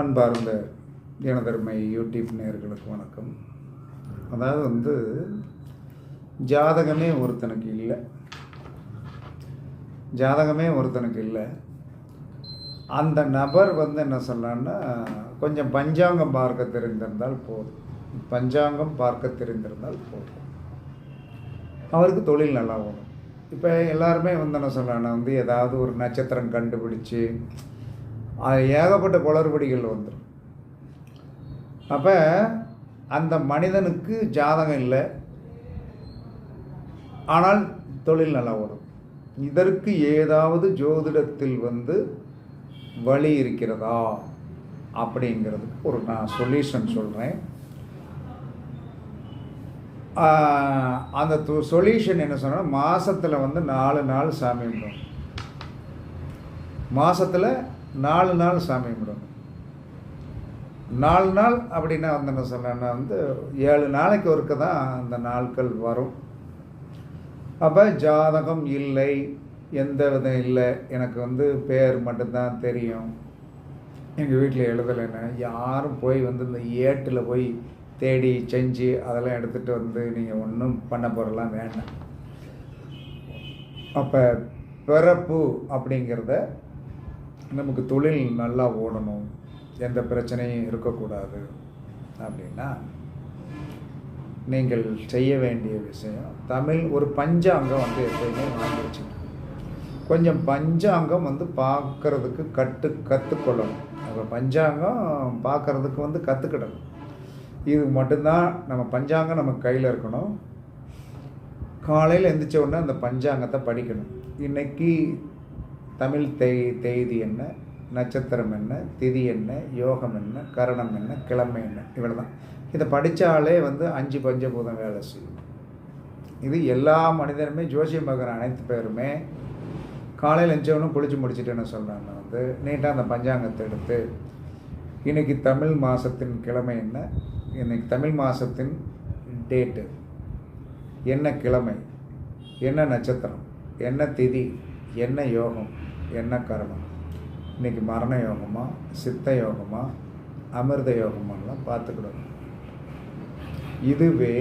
அன்பார்ந்த எனதருமை யூடியூப் நேர்களுக்கு வணக்கம். அதாவது வந்து ஜாதகமே ஒருத்தனுக்கு இல்லை. ஜாதகமே ஒருத்தனுக்கு இல்லை. அந்த நபர் வந்து என்ன சொல்லலான்னா கொஞ்சம் பஞ்சாங்கம் பார்க்க தெரிந்திருந்தால் போதும். பஞ்சாங்கம் பார்க்க தெரிந்திருந்தால் போதும். அவருக்கு தொழில் நல்லா வரும் இப்போ எல்லாருமே வந்து என்ன சொல்லலாம்னா வந்து ஏதாவது ஒரு நட்சத்திரம் கண்டுபிடிச்சு ஏகப்பட்ட குளறுபடிகள் வந்துடும் அப்போ அந்த மனிதனுக்கு ஜாதகம் இல்லை. ஆனால் தொழில் நல்லா ஓடும். இதற்கு ஏதாவது ஜோதிடத்தில் வந்து வழி இருக்கிறதா அப்படிங்கிறதுக்கு ஒரு நான் சொல்யூஷன் சொல்கிறேன் அந்த சொல்யூஷன் என்ன சொன்னால் மாதத்தில் வந்து நாலு நாள் சாமி கும்பிடும் மாதத்தில் நாலு நாள் சாமி கும்பிடணும். நாலு நாள் அப்படின்னா வந்து என்ன சொல்கிறேன்னா வந்து ஏழு நாளைக்கு ஒருக்க தான் அந்த நாட்கள் வரும். அப்போ ஜாதகம் இல்லை எந்த விதம் இல்லை எனக்கு வந்து பேர் மட்டும்தான் தெரியும். எங்கள் வீட்டில் எழுதலைன்னா யாரும் போய் வந்து இந்த ஏட்டில் போய் தேடி செஞ்சு அதெல்லாம் எடுத்துகிட்டு வந்து நீங்கள் ஒன்றும் பண்ண போகிறலாம் வேண்டாம். அப்போ பிறப்பு அப்படிங்கிறத நமக்கு தொழில் நல்லா ஓடணும் எந்த பிரச்சனையும் இருக்கக்கூடாது அப்படின்னா நீங்கள் செய்ய வேண்டிய விஷயம் தமிழ் ஒரு பஞ்சாங்கம் வந்து எப்பயுமே வாங்கி வச்சுக்கணும் கொஞ்சம் பஞ்சாங்கம் வந்து பார்க்குறதுக்கு கட்டு கற்றுக்கொள்ளணும் அப்போ பஞ்சாங்கம் பார்க்குறதுக்கு வந்து கற்றுக்கிடணும் இது மட்டும்தான் நம்ம பஞ்சாங்கம் நம்ம கையில் இருக்கணும். காலையில் எந்திரிச்ச உடனே அந்த பஞ்சாங்கத்தை படிக்கணும். இன்றைக்கி தமிழ் தெய் தேதி என்ன நட்சத்திரம் என்ன திதி என்ன யோகம் என்ன கரணம் என்ன கிழமை என்ன இவ்வளோ தான் இதை படித்தாலே வந்து அஞ்சு பஞ்சபூதம் வேலை செய்யும். இது எல்லா மனிதனுமே ஜோசியம் பார்க்குற அனைத்து பேருமே காலையில் எஞ்சவனும் குளிச்சு முடிச்சுட்டேன்னு சொல்கிறாங்க வந்து நீட்டாக அந்த பஞ்சாங்கத்தை எடுத்து இன்றைக்கி தமிழ் மாதத்தின் கிழமை என்ன இன்றைக்கி தமிழ் மாதத்தின் டேட்டு என்ன கிழமை என்ன நட்சத்திரம் என்ன திதி என்ன யோகம்? என்ன கர்மம்? இன்றைக்கி மரண யோகமாக சித்த யோகமாக அமிர்த யோகமாலாம் பார்த்துக்கிடணும். இதுவே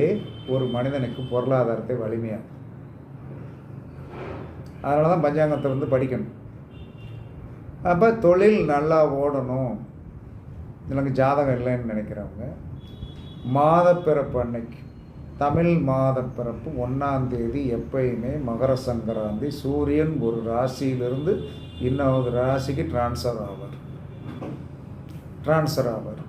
ஒரு மனிதனுக்கு பொருளாதாரத்தை வலிமையாகும் அதனால தான் பஞ்சாங்கத்தை வந்து படிக்கணும். அப்போ தொழில் நல்லா ஓடணும். எனக்கு ஜாதகம் இல்லைன்னு நினைக்கிறவங்க மாதப்பிறப்பு அன்னைக்கு தமிழ் மாதப்பிறப்பு ஒன்றாம் தேதி எப்பயுமே மகர சங்கராந்தி சூரியன் ஒரு ராசியிலிருந்து இன்னொரு ராசிக்கு டிரான்ஸ்ஃபர் ஆவார். டிரான்ஸ்ஃபர் ஆவார்.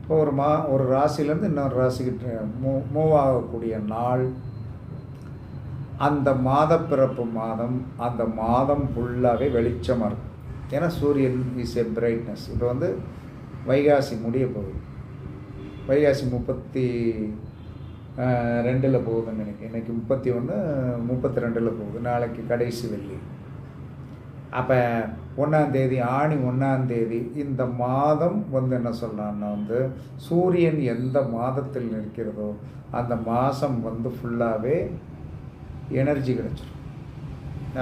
இப்போ ஒரு மா ஒரு ராசியிலேருந்து இன்னொரு ராசிக்கு மூ மூவ் ஆகக்கூடிய நாள். அந்த மாத பிறப்பு மாதம் அந்த மாதம் ஃபுல்லாகவே வெளிச்சமாக இருக்கும். ஏன்னா சூரியன் இஸ் எ பிரைட்னஸ் இப்போ வந்து வைகாசி முடிய போகுது. வைகாசி முப்பத்தி ரெண்டில் போகுதுன்னு நினைக்கிறேன். இன்றைக்கி முப்பத்தி ஒன்று முப்பத்தி ரெண்டில் போகுது. நாளைக்கு கடைசி வெள்ளி. அப்போ ஒன்றாந்தேதி ஆணி ஒன்றாந்தேதி இந்த மாதம் வந்து என்ன சொல்லலாம்னா வந்து சூரியன் எந்த மாதத்தில் நிற்கிறதோ அந்த மாதம் வந்து ஃபுல்லாகவே எனர்ஜி கிடச்சிடும்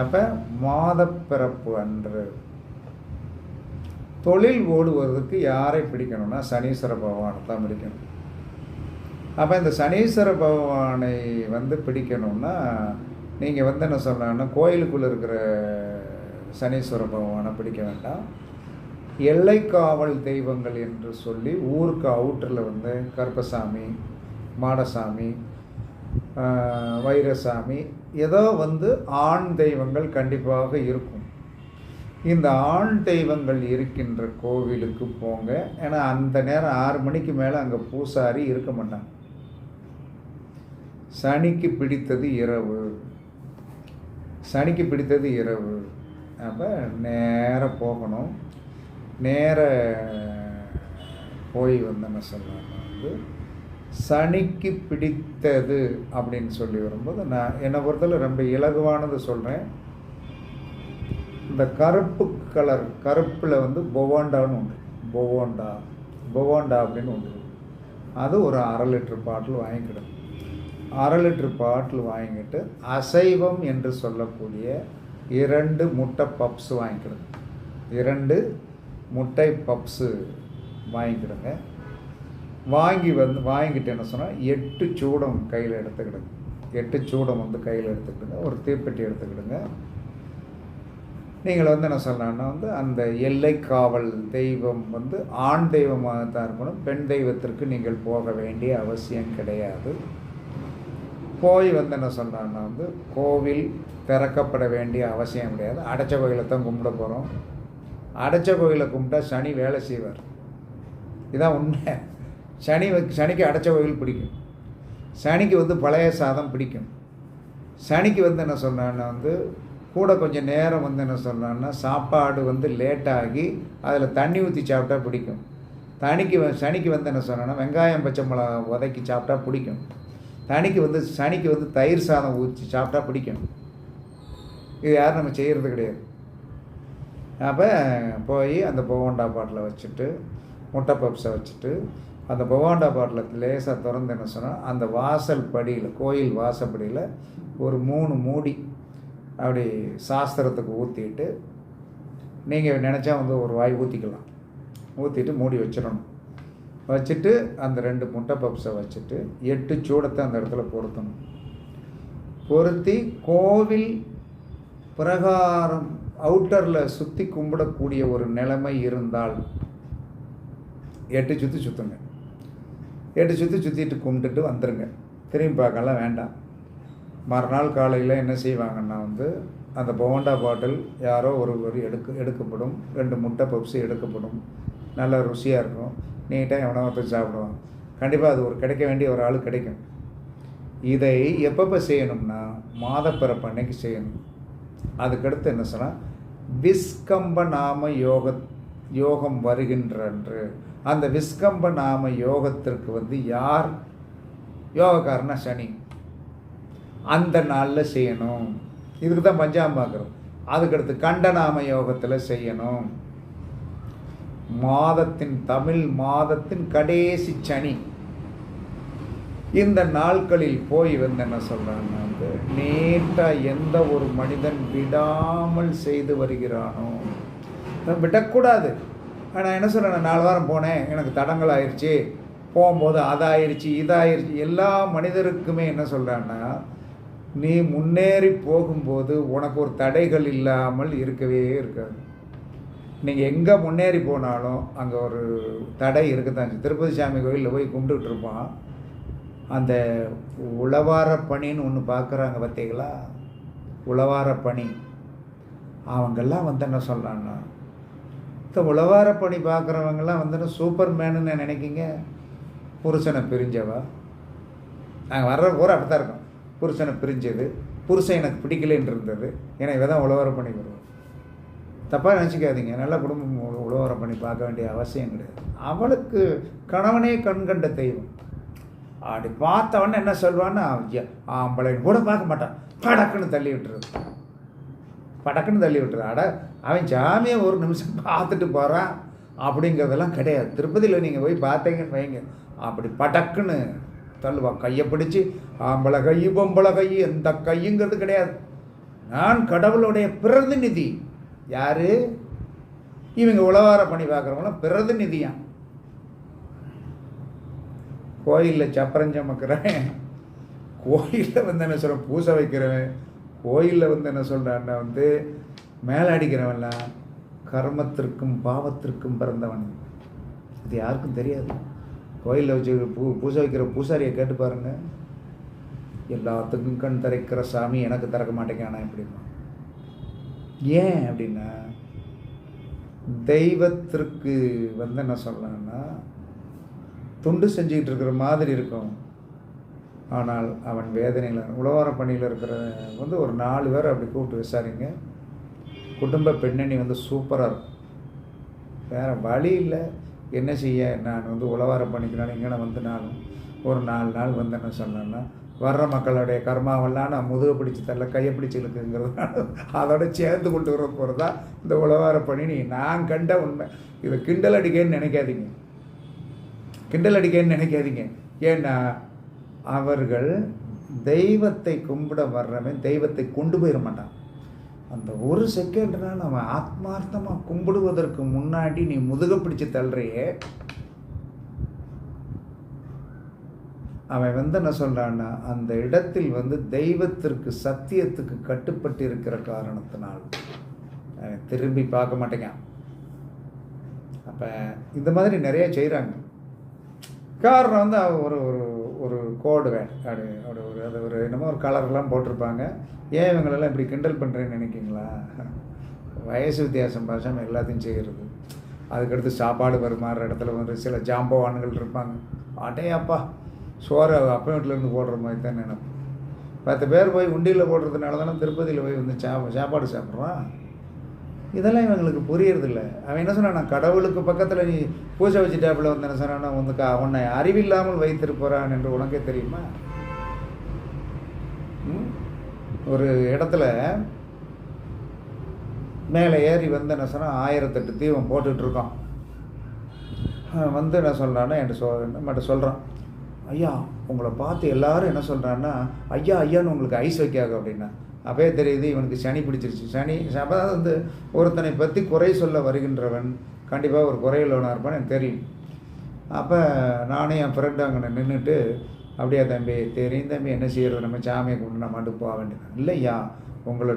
அப்போ மாதப்பிறப்பு அன்று. தொழில் ஓடுவதற்கு யாரை பிடிக்கணும்னா சனீஸ்வர பகவானை தான் பிடிக்கணும். அப்போ இந்த சனீஸ்வர பகவானை வந்து பிடிக்கணும்னா நீங்கள் வந்து என்ன சொல்லணும்னா கோயிலுக்குள்ளே இருக்கிற சனீஸ்வர பகவானை பிடிக்க வேண்டாம். எல்லைக்காவல் தெய்வங்கள் என்று சொல்லி ஊருக்கு அவுட்டரில் வந்து கருப்பசாமி மாடசாமி வைரசாமி ஏதோ வந்து ஆண் தெய்வங்கள் கண்டிப்பாக இருக்கும். இந்த ஆண் தெய்வங்கள் இருக்கின்ற கோவிலுக்கு போங்க. ஏன்னா அந்த நேரம் ஆறு மணிக்கு மேலே அங்கே பூசாரி இருக்க மாட்டாங்க. சனிக்கு பிடித்தது இரவு. சனிக்கு பிடித்தது இரவு. அப்போ நேராக போகணும். நேர போய் வந்து என்ன வந்து சனிக்கு பிடித்தது அப்படின்னு சொல்லி வரும்போது நான் என்னை பொறுத்தவரை ரொம்ப இலகுவானது சொல்கிறேன் இந்த கருப்பு கலர் கருப்பில் வந்து பொவோண்டான்னு உண்டு. பொவோண்டா பொவோண்டா அப்படின்னு உண்டு. அது ஒரு அரை லிட்டர் பாட்டில் வாங்கிக்கிடும் அரை லிட்டர் பாட்டில் வாங்கிட்டு அசைவம் என்று சொல்லக்கூடிய இரண்டு முட்டை பப்ஸ் வாங்கிக்கிடுங்க. இரண்டு முட்டை பப்ஸு வாங்கிக்கிடுங்க. வாங்கி வந்து வாங்கிட்டு என்ன சொன்னால் எட்டு சூடம் கையில் எடுத்துக்கிடுங்க. எட்டு சூடம் வந்து கையில் எடுத்துக்கிடுங்க. ஒரு தீப்பெட்டி எடுத்துக்கிடுங்க. நீங்கள் வந்து என்ன சொல்லலாம்னா வந்து அந்த எல்லை காவல் தெய்வம் வந்து ஆண் தெய்வமாக தான் இருக்கணும். பெண் தெய்வத்திற்கு நீங்கள் போக வேண்டிய அவசியம் கிடையாது. போய் வந்து என்ன சொல்கிறான்னா வந்து கோவில் திறக்கப்பட வேண்டிய அவசியம் கிடையாது. அடைச்ச கோயிலை தான் கும்பிட போகிறோம் அடைச்ச கோயிலை கும்பிட்டா சனி வேலை செய்வார். இதான் உண்மை. சனி வ- சனிக்கு அடைச்ச கோயில் பிடிக்கும். சனிக்கு வந்து பழைய சாதம் பிடிக்கும். சனிக்கு வந்து என்ன சொன்னான்னா வந்து கூட கொஞ்சம் நேரம் வந்து என்ன சொல்கிறான்னா சாப்பாடு வந்து லேட்டாகி அதில் தண்ணி ஊற்றி சாப்பிட்டா பிடிக்கும். தனிக்கு சனிக்கு வந்து என்ன சொன்னான்னா வெங்காயம் பச்சை மிளகா உதக்கி சாப்பிட்டா பிடிக்கும். தனிக்கு வந்து சனிக்கு வந்து தயிர் சாதம் ஊற்றி சாப்பிட்டா பிடிக்கும். இது யாரும் நம்ம செய்கிறது கிடையாது. அப்போ போய் அந்த பவோண்டா பாட்டில் வச்சுட்டு முட்டை பப்ஸை வச்சுட்டு அந்த பவோண்டா பாட்டில் லேசாக திறந்து என்ன சொன்னால் அந்த வாசல் படியில் கோயில் வாசப்படியில் ஒரு மூணு மூடி அப்படி சாஸ்திரத்துக்கு ஊற்றிட்டு நீங்கள் நினச்சா வந்து ஒரு வாய் ஊற்றிக்கலாம் ஊற்றிட்டு மூடி வச்சிடணும். வச்சுட்டு அந்த ரெண்டு முட்டை பப்ஸை வச்சுட்டு எட்டு சூடத்தை அந்த இடத்துல பொருத்தணும். பொருத்தி கோவில் பிரகாரம் அவுட்டரில் சுற்றி கும்பிடக்கூடிய ஒரு நிலைமை இருந்தால் எட்டு சுற்றி சுற்றுங்க எட்டு சுற்றி சுற்றிட்டு கும்பிட்டுட்டு வந்துடுங்க திரும்பி பார்க்கலாம் வேண்டாம். மறுநாள் காலையில் என்ன செய்வாங்கன்னா வந்து அந்த போண்டா பாட்டில் யாரோ ஒருவர் எடுக்க எடுக்கப்படும். ரெண்டு முட்டை பப்ஸு எடுக்கப்படும். நல்ல ருசியாக இருக்கும். நீட்டாக எவனோ ஒருத்தர் சாப்பிடுவான். கண்டிப்பாக அது ஒரு கிடைக்க வேண்டிய ஒரு ஆள் கிடைக்கும். இதை எப்பப்போ செய்யணும்னா மாதப்பிறப்பு அன்னைக்கு செய்யணும். அதுக்கடுத்து என்ன சொன்னால் விஸ்கம்ப நாம யோக யோகம் வருகின்றன்று. அந்த விஸ்கம்ப நாம யோகத்திற்கு வந்து யார்? யோகக்காரனா சனி. அந்த நாளில் செய்யணும். இதுக்கு தான் பஞ்சாங்கம் அதுக்கடுத்து கண்டநாம யோகத்தில் செய்யணும். மாதத்தின் தமிழ் மாதத்தின் கடைசி சனி. இந்த நாட்களில் போய் வந்து என்ன சொல்கிறேன்னா வந்து நீட்டாக எந்த ஒரு மனிதன் விடாமல் செய்து வருகிறானோ விடக்கூடாது. நான் என்ன சொல்கிறேன் நாலு வாரம் போனேன் எனக்கு தடங்கள் ஆயிடுச்சு போகும்போது அதாயிருச்சு இதாயிருச்சு. எல்லா மனிதருக்குமே என்ன சொல்கிறான்னா நீ முன்னேறி போகும்போது உனக்கு ஒரு தடைகள் இல்லாமல் இருக்கவே இருக்காது. நீங்கள் எங்கே முன்னேறி போனாலும் அங்கே ஒரு தடை இருக்குதான் திருப்பதி சாமி கோயிலில் போய் கும்பிட்டுட்டு இருப்பான் அந்த உழவார பணின்னு ஒன்று பார்க்குறாங்க பார்த்தீங்களா உழவார பணி. அவங்கெல்லாம் வந்து என்ன சொல்கிறான்னா இந்த உழவார பணி பார்க்குறவங்கெல்லாம் வந்து சூப்பர் மேனுன்னு நினைக்கிங்க? புருஷனை பிரிஞ்சவா? நாங்கள் வர்ற பூரா அப்படி தான் இருக்கோம். புருஷனை பிரிஞ்சது. புருஷன் எனக்கு பிடிக்கலன்னு இருந்தது. ஏன்னா இவ தான் உழவார பணி வருவோம் தப்பாக நினச்சிக்காதீங்க. நல்ல குடும்பம் உழவரம் பண்ணி பார்க்க வேண்டிய அவசியம் கிடையாது. அவளுக்கு கணவனே கண்கண்ட தெய்வம். அப்படி பார்த்தவொடனே என்ன சொல்வான்னா ஆம்பளை கூட பார்க்க மாட்டான். படக்குன்னு தள்ளி விட்டுறது படக்குன்னு தள்ளி விட்டுரு அட அவன் ஜாமியை ஒரு நிமிஷம் பார்த்துட்டு போகிறான் அப்படிங்கிறதெல்லாம் கிடையாது. திருப்பதியில் நீங்கள் போய் பார்த்தீங்கன்னு வைங்க. அப்படி படக்குன்னு தள்ளுவான் கையை பிடிச்சி ஆம்பளை கை பொம்பளை கை எந்த கையுங்கிறது கிடையாது. நான் கடவுளுடைய பிரதிநிதி. யார்? இவங்க உழவார பணி பார்க்குறவங்களாம் பிரதிநிதியான் கோயிலில் சப்பரம் சமக்கிறேன். கோயிலில் வந்து என்ன சொல்கிறேன் பூசை வைக்கிறவன். கோயிலில் வந்து என்ன சொல்கிறான்னா வந்து மேலாடிக்கிறவன்லாம் கர்மத்திற்கும் பாவத்திற்கும் பிறந்தவன். இது யாருக்கும் தெரியாது. கோயிலில் வச்சு பூ பூசை வைக்கிற பூசாரியை கேட்டு பாருங்கள் எல்லாத்துக்கும் கண் திறக்கிற சாமி எனக்கு திறக்க மாட்டேங்கானா எப்படிமா ஏன் அப்படின்னா தெய்வத்திற்கு வந்து என்ன சொல்லலாம்னா துண்டு செஞ்சுக்கிட்டு இருக்கிற மாதிரி இருக்கும். ஆனால் அவன் வேதனையில் உழவார பணியில் இருக்கிற வந்து ஒரு நாலு பேர் அப்படி கூப்பிட்டு விசாரிங்க. குடும்ப பின்னணி வந்து சூப்பராக இருக்கும். வேறு வழி இல்லை. என்ன செய்ய? நான் வந்து உழவார பணிக்கிறான் இங்கே வந்து நானும் ஒரு நாலு நாள் வந்து என்ன சொன்னேன்னா வர்ற மக்களுடைய கர்மாவெல்லாம் நான் முதுக பிடிச்சி தரல கையை பிடிச்சி அதோட சேர்ந்து கொண்டு வர போகிறதா இந்த உழவார பணி நீ நான் கண்ட உண்மை. இதை கிண்டல் அடிக்கன்னு நினைக்காதீங்க. கிண்டல் அடிக்கன்னு நினைக்காதீங்க. ஏன்னா அவர்கள் தெய்வத்தை கும்பிட வர்றவன் தெய்வத்தை கொண்டு போயிட மாட்டான். அந்த ஒரு செகண்ட்னால் நம்ம ஆத்மார்த்தமாக கும்பிடுவதற்கு முன்னாடி நீ முதுக பிடிச்சு தள்ளுறையே அவன் வந்து என்ன சொல்கிறான்னா அந்த இடத்தில் வந்து தெய்வத்திற்கு சத்தியத்துக்கு கட்டுப்பட்டு இருக்கிற காரணத்தினால் அவன் திரும்பி பார்க்க மாட்டேங்கான் அப்போ இந்த மாதிரி நிறைய செய்கிறாங்க காரணம் வந்து அவன் ஒரு ஒரு ஒரு கோடு வேன் அப்படி அப்படி ஒரு அது ஒரு என்னமோ ஒரு கலர்லாம் போட்டிருப்பாங்க. ஏன் இவங்களெல்லாம் இப்படி கிண்டல் பண்ணுறேன்னு நினைக்கிங்களா வயசு வித்தியாசம் பாஷம் எல்லாத்தையும் செய்கிறது அதுக்கடுத்து சாப்பாடு வருமாற இடத்துல வந்து சில ஜாம்பவான்கள் இருப்பாங்க. அடையாப்பா சோறை அப்பா போடுற மாதிரி தான் நினைப்போம் பத்து பேர் போய் உண்டியில் போடுறதுனால தானே திருப்பதியில் போய் வந்து சா சாப்பாடு சாப்பிட்றான் இதெல்லாம் இவங்களுக்கு புரியறதில்ல. அவன் என்ன சொன்னான் நான் கடவுளுக்கு பக்கத்தில் நீ பூஜை வச்சுட்டாப்புல வந்து என்ன சொன்னான்னா வந்து கா உன்னை அறிவில்லாமல் வைத்திருப்பான் என்று உனக்கே தெரியுமா? ஒரு இடத்துல மேலே ஏறி வந்து என்ன சொன்னால் ஆயிரத்தெட்டு தீபம் போட்டுட்ருக்கான் அவன் வந்து என்ன சொல்கிறான்னா என்கிட்ட சொல் மட்டும் சொல்கிறான் ஐயா உங்களை பார்த்து எல்லாரும் என்ன சொல்கிறான்னா ஐயா ஐயான்னு உங்களுக்கு ஐஸ் வைக்காது அப்படின்னா. அப்பவே தெரியுது இவனுக்கு சனி பிடிச்சிருச்சு. சனி அப்போ தான் வந்து ஒருத்தனை பற்றி குறை சொல்ல வருகின்றவன் கண்டிப்பாக ஒரு குறையுள்ளவனாக இருப்பான்னு எனக்கு தெரியும். அப்போ நானும் என் ஃப்ரெண்டு அங்கே நின்றுட்டு அப்படியே தம்பி தெரியும் தம்பி என்ன செய்கிறது நம்ம சாமியை கொண்டு நம்ம மட்டும் போக வேண்டியது இல்லையா உங்களை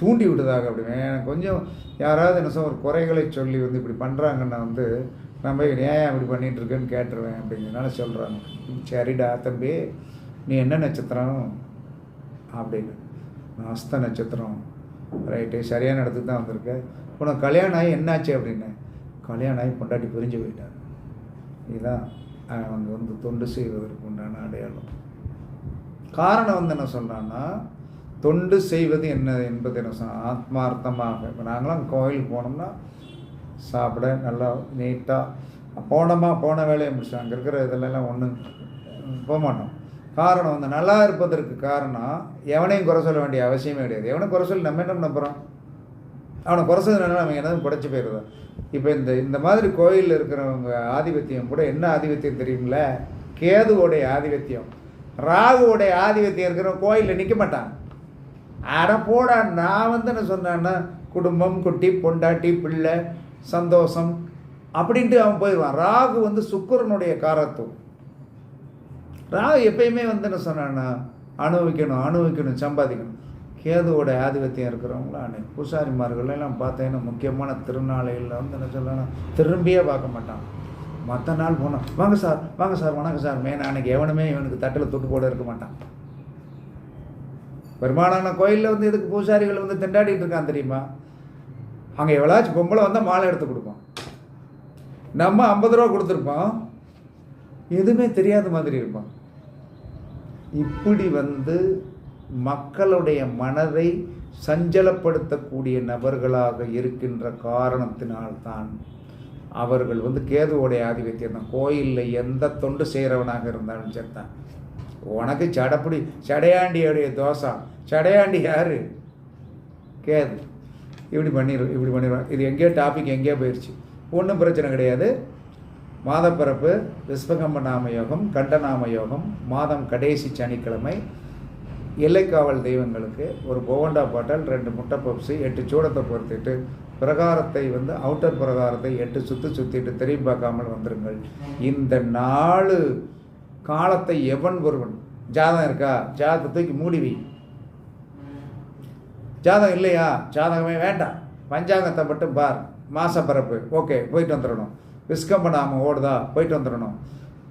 தூண்டி விடுதாக அப்படின்னு எனக்கு கொஞ்சம் யாராவது என்ன சொல்ல ஒரு குறைகளை சொல்லி வந்து இப்படி பண்ணுறாங்கன்னா வந்து நம்ம ஏன் இப்படி பண்ணிகிட்ருக்கேன்னு கேட்டுருவேன் அப்படிங்கிறனால சொல்கிறாங்க சரிடா தம்பி நீ என்ன நட்சத்திரம் அப்படின்னு. நான் அஸ்த நட்சத்திரம். ரைட்டு சரியான இடத்துக்கு தான் வந்திருக்க. உனக்கு கல்யாணம் ஆகி என்னாச்சு அப்படின்னு. கல்யாணம் ஆகி பொண்டாட்டி பிரிஞ்சு போயிட்டார் இதுதான் அவங்க வந்து தொண்டு செய்வதற்கு உண்டான அடையாளம். காரணம் வந்து என்ன சொல்கிறான்னா தொண்டு செய்வது என்ன என்பது என்ன சொன்ன ஆத்மார்த்தமாக. இப்போ நாங்களாம் கோயிலுக்கு போனோம்னா சாப்பிட நல்லா நீட்டாக போனோமா போன வேலையை முடிச்சோம் அங்கே இருக்கிற இதெல்லாம் ஒன்றும் போக மாட்டோம். காரணம் வந்து நல்லா இருப்பதற்கு காரணம் எவனையும் குறை சொல்ல வேண்டிய அவசியமே கிடையாது. எவனை குறை சொல்லி நம்ம என்ன பண்ண போகிறோம் அவனை குறை சொல்லணும்னா நம்ம என்னதும் படைச்சி போயிடுதான் இப்போ இந்த இந்த மாதிரி கோயிலில் இருக்கிறவங்க ஆதிபத்தியம் கூட என்ன ஆதிபத்தியம் தெரியுமில்ல கேதுவோடைய ஆதிபத்தியம். ராகுவோடைய ஆதிபத்தியம் இருக்கிறவன் கோயிலில் நிற்க மாட்டான். அட போடா நான் வந்து என்ன சொன்னேன்னா குடும்பம் குட்டி பொண்டாட்டி பிள்ளை சந்தோஷம் அப்படின்ட்டு அவன் போயிடுவான். ராகு வந்து சுக்கரனுடைய காரத்துவம். ராகு எப்பயுமே வந்து என்ன சொன்னான்னா அனுபவிக்கணும் அனுபவிக்கணும் சம்பாதிக்கணும். கேதுவோட ஆதிபத்தியம் இருக்கிறவங்களா அன்னைக்கு பூசாரிமார்கள் எல்லாம் பார்த்தீங்கன்னா முக்கியமான திருநாளையில் வந்து என்ன சொல்லணும் திரும்பியே பார்க்க மாட்டான். மற்ற நாள் போனோம் வாங்க சார் வாங்க சார் வணக்கம் சார். மேன் அன்னைக்கு எவனுமே இவனுக்கு தட்டில் தொட்டு போட இருக்க மாட்டான். பெரும்பாலான கோயிலில் வந்து எதுக்கு பூசாரிகள் வந்து திண்டாடிட்டு இருக்கான் தெரியுமா? அங்கே எவ்வளாச்சும் பொம்பளை வந்தால் மாலை எடுத்து கொடுப்போம் நம்ம ஐம்பது ரூபா கொடுத்துருப்போம் எதுவுமே தெரியாத மாதிரி இருப்போம் இப்படி வந்து மக்களுடைய மனதை சஞ்சலப்படுத்தக்கூடிய நபர்களாக இருக்கின்ற காரணத்தினால்தான் அவர்கள் வந்து கேதுவோடைய ஆதிபத்தியம் தான். கோயிலில் எந்த தொண்டு செய்கிறவனாக இருந்தாலும் சரிதான். உனக்கு சடப்படி சடையாண்டியோடைய தோசை. சடையாண்டி யாரு? கேது. இப்படி பண்ணிடு இப்படி பண்ணிடுவாங்க இது எங்கேயோ டாபிக் எங்கேயோ போயிடுச்சு ஒன்றும் பிரச்சனை கிடையாது. மாதப்பிறப்பு விஸ்வகம்ப நாம யோகம் கண்டநாம யோகம் மாதம் கடைசி சனிக்கிழமை எல்லைக்காவல் தெய்வங்களுக்கு ஒரு போவண்டா பாட்டல் ரெண்டு முட்டை பப்ஸு எட்டு சூடத்தை பொறுத்திட்டு பிரகாரத்தை வந்து அவுட்டர் பிரகாரத்தை எட்டு சுற்றி சுற்றிட்டு திரும்பி பார்க்காமல் வந்துருங்கள். இந்த நாலு காலத்தை எவன் ஒருவன்? ஜாதகம் இருக்கா? ஜாதகத்தை தூக்கி மூடி வை. ஜாதகம் இல்லையா? ஜாதகமே வேண்டாம். பஞ்சாங்கத்தை மட்டும் பார். மாசப்பரப்பு ஓகே போயிட்டு வந்துடணும். விஸ்கம்பநாமம் ஓடுதா? போயிட்டு வந்துடணும்.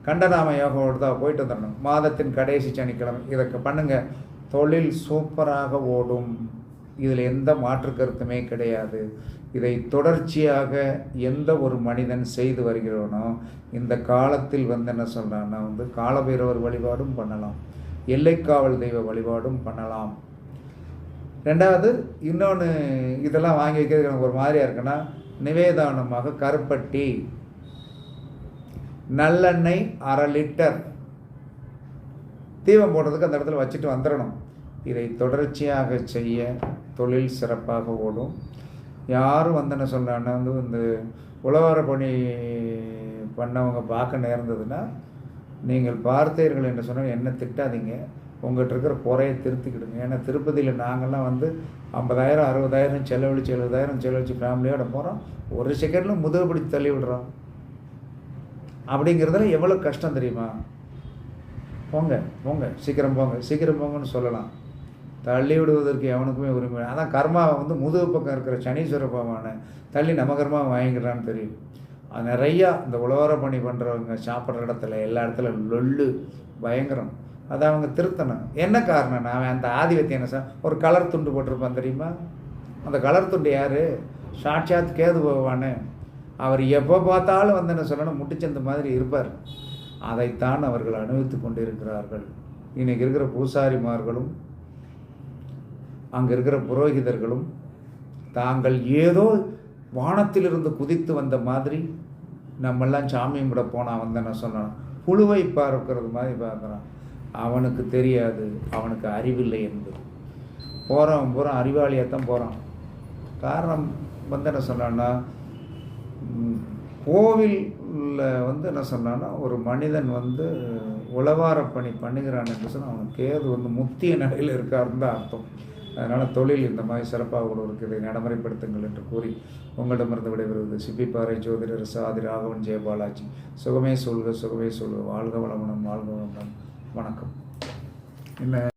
கண்டநாம யோகம் ஓடுதா? போயிட்டு வந்துடணும். மாதத்தின் கடைசி சனிக்கிழமை. இதற்கு பண்ணுங்கள் தொழில் சூப்பராக ஓடும். இதில் எந்த மாற்று கருத்துமே கிடையாது. இதை தொடர்ச்சியாக எந்த ஒரு மனிதன் செய்து வருகிறவனோ இந்த காலத்தில் வந்து என்ன சொல்கிறான்னா வந்து காலபைரவர் வழிபாடும் பண்ணலாம். எல்லைக்காவல் தெய்வ வழிபாடும் பண்ணலாம். ரெண்டாவது இன்னொன்று இதெல்லாம் வாங்கி வைக்கிறது எனக்கு ஒரு மாதிரியாக இருக்குன்னா நிவேதானமாக கருப்பட்டி. நல்லெண்ணெய் அரை லிட்டர். தீபம் போடுறதுக்கு அந்த இடத்துல வச்சுட்டு வந்துடணும். இதை தொடர்ச்சியாக செய்ய தொழில் சிறப்பாக ஓடும். யாரும் வந்து என்ன சொல்கிறாங்கன்னா வந்து இந்த உழவார பணி பண்ணவங்க பார்க்க நேர்ந்ததுன்னா நீங்கள் பார்த்தீர்கள் என்று சொன்னால் என்ன திட்டாதீங்க. உங்கள்கிட்ட இருக்கிற குறையை திருத்திக்கிடுங்க. ஏன்னா திருப்பதியில் நாங்கள்லாம் வந்து ஐம்பதாயிரம் அறுபதாயிரம் செலவழிச்சு எழுபதாயிரம் செலவழிச்சு ஃபேமிலியோட போகிறோம் ஒரு செகண்டில் முதுகுபிடி தள்ளி விடுறோம். அப்படிங்கிறதுல எவ்வளோ கஷ்டம் தெரியுமா? போங்க போங்க சீக்கிரம் போங்க சீக்கிரம் போங்கன்னு சொல்லலாம். தள்ளி விடுவதற்கு எவனுக்குமே உரிமை அதான் கர்மாவை வந்து முதுகு பக்கம் இருக்கிற சனீஸ்வர பகவானை தள்ளி நம்ம கர்மாவை வாங்கிக்கிறான்னு தெரியும். நிறையா இந்த உழவர பணி பண்ணுறவங்க சாப்பிட்ற இடத்துல எல்லா இடத்துல லொல்லு பயங்கரம். அதை அவங்க திருத்தணும். என்ன காரணம்னா அவன் அந்த ஆதிபத்தியம் ஒரு கலர் துண்டு போட்டிருப்பான் தெரியுமா? அந்த கலர் துண்டு யார்? சாட்சாத் கேது பகவானு. அவர் எப்போ பார்த்தாலும் வந்து என்ன சொல்லணும் முட்டுச்சந்த மாதிரி இருப்பார். அதைத்தான் அவர்கள் அனுபவித்து கொண்டு இருக்கிறார்கள் இருக்கிற பூசாரிமார்களும் அங்கே இருக்கிற புரோகிதர்களும் தாங்கள் ஏதோ வானத்திலிருந்து குதித்து வந்த மாதிரி நம்மெல்லாம் சாமியும் கூட போனால் வந்து என்ன சொல்லணும் புழுவை பார்க்கறது மாதிரி பார்க்குறான். அவனுக்கு தெரியாது அவனுக்கு அறிவில்லை என்பது. போகிறவன் பூரா அறிவாளியாகத்தான் போகிறான் காரணம் வந்து என்ன சொன்னான்னா கோவில் கோவிலில் வந்து என்ன சொன்னான்னா ஒரு மனிதன் வந்து உளவார பணி பண்ணுகிறான் என்று சொன்னால் அவனுக்கு கேது வந்து முத்திய நிலையில் இருக்காருன்னு தான் அர்த்தம். அதனால் தொழில் இந்த மாதிரி சிறப்பாக கூட இருக்குது இதை நடைமுறைப்படுத்துங்கள் என்று கூறி உங்களிடமிருந்து விடைபெறுவது சிப்பிப்பாறை ஜோதிடர் சாதி ராகவன் ஜெயபாலாஜி. சுகமே சொல்க சுகமே சொல்க. வாழ்க வளமுடன் வாழ்க வளமுடன். வணக்கம். இல்லை